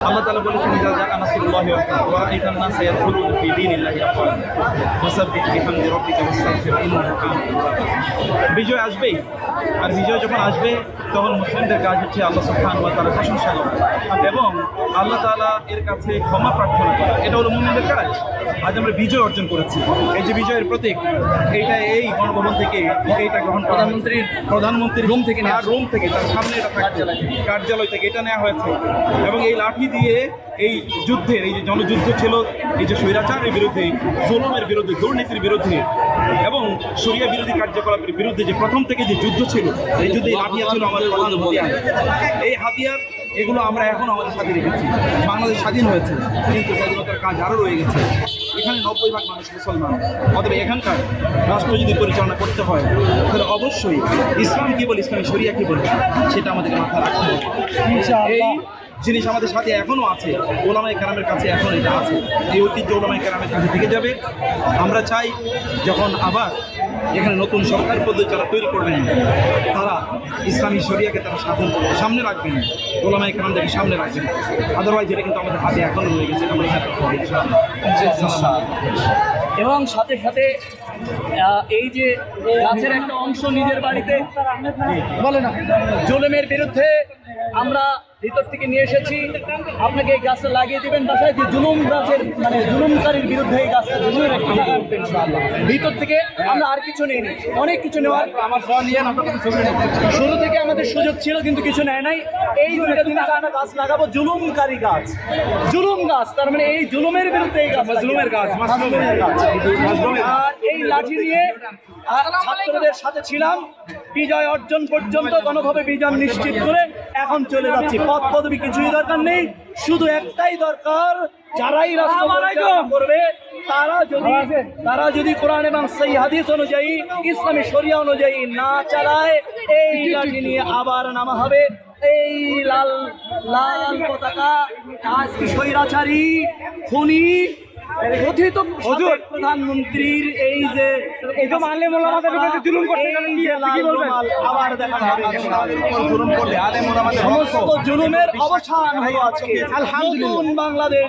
আল্লাহ তাআলা বলেছেন ইজা জাআ নাসরুল্লাহি ওয়াল ফাতহ ওয়া রাআইতান নাসা ইয়াদখুলুনা ফি দীনিল্লাহি আফওয়াজা ফাসাব্বিহ বিহামদি বিজয় আসবেই। আর বিজয় যখন আসবে তখন মুসলিমদের কাজ হচ্ছে আল্লাহ সুবহানাহু ওয়া তাআলা প্রশংসা করা। এবং আল্লাহ তাআলা এর কাছে ক্ষমা প্রার্থনা করা। এটা হলো মুমিনদের কাজ। আজ আমরা বিজয় অর্জন করেছি। এই যে বিজয়ের প্রতীক এইটা এই গণভবন থেকে এইটা গ্রহণ প্রধানমন্ত্রীর প্রধানমন্ত্রীর রুম থেকে আর রুম থেকে তার সামনে এটা থাকছে। কার্যালয় থেকে এটা নেওয়া হয়েছে। এবং এই লাঠি দিয়ে এই যুদ্ধের এই যে জনযুদ্ধ ছিল এই যে স্বৈরাচারের বিরুদ্ধে জুলুমের বিরুদ্ধে দুর্নীতির বিরুদ্ধে এবং সরিয়া বিরোধী কার্যকলাপের বিরুদ্ধে যে প্রথম থেকে যে যুদ্ধ ছিল এই যুদ্ধে লাঠিয়া ছিল আমাদের প্রধান হাতিয়ার। এই হাতিয়ার এগুলো আমরা এখন আমাদের সাথে রেখেছি। বাংলাদেশ স্বাধীন হয়েছে কিন্তু স্বাধীনতার কাজ আরও রয়ে গেছে। এখানে নব্বই ভাগ মানুষ মুসলমান। অতএব এখানকার রাষ্ট্র যদি পরিচালনা করতে হয় তাহলে অবশ্যই ইসলাম কী বলে ইসলামী শরিয়া কী বলে সেটা আমাদেরকে মাথায় রাখতে হবে। এই জিনিস আমাদের সাথে এখনও আছে ওলামাই কেরামের কাছে এখন এটা আছে। এই ঐতিহ্য ওলামাই কেরামের কাছে থেকে যাবে। আমরা চাই যখন আবার এখানে নতুন সরকার পদ্ধতি যারা তৈরি করবেন, তারা ইসলামী শরিয়াকে তারা সাধন করবে সামনে রাখবেন। ওলামাই কেরামদেরকে সামনে রাখবেন। আদারওয়াইজ এটা কিন্তু আমাদের হাতে এখনও রয়ে গেছে। আমরা। এবং সাথে সাথে এই যে গাছের একটা অংশ নিজের বাড়িতে বলে না জুলুমের বিরুদ্ধে আমরা ভিতর থেকে নিয়ে এসেছি। আপনাকে এই গাছটা লাগিয়ে দিবেন বাসায় যে জুলুম গাছের মানে জুলুমকারীর বিরুদ্ধে এই গাছটা জুলুমের একটা জায়গা ভিতর থেকে আমরা আর কিছু নেই। অনেক কিছু নেওয়ার। আমার নিয়ে শুরু থেকে আমাদের সুযোগ ছিল কিন্তু কিছু নেয় নাই। এই দুইটা দিনে আমরা গাছ লাগাবো জুলুমকারী গাছ। জুলুম গাছ তার মানে এই জুলুমের বিরুদ্ধে এই গাছ জুলুমের গাছ মাসলুমের গাছ। লাঠি নিয়ে ছাত্রদের সাথে ছিলাম। বিজয় অর্জন পর্যন্ত কোনোভাবে বিজয় নিশ্চিত করে এখন চলে যাচ্ছি। পদ পদবি কিছুই দরকার নেই শুধু একটাই দরকার যারাই রাষ্ট্র করবে তারা যদি তারা যদি কোরআন এবং সেই হাদিস অনুযায়ী ইসলামী শরিয়া অনুযায়ী না চালায় এই লাঠি নিয়ে আবার নামা হবে। এই লাল লাল পতাকা আজকে স্বৈরাচারী খুনি কথিত প্রধানমন্ত্রীর এই যে এই যে মানলে জুলুম করতে আবার দেখা যাবে জুলুম করলে আলেম ওলামাদের সমস্ত জুলুমের অবসান হয়ে আজকে। বাংলাদেশ।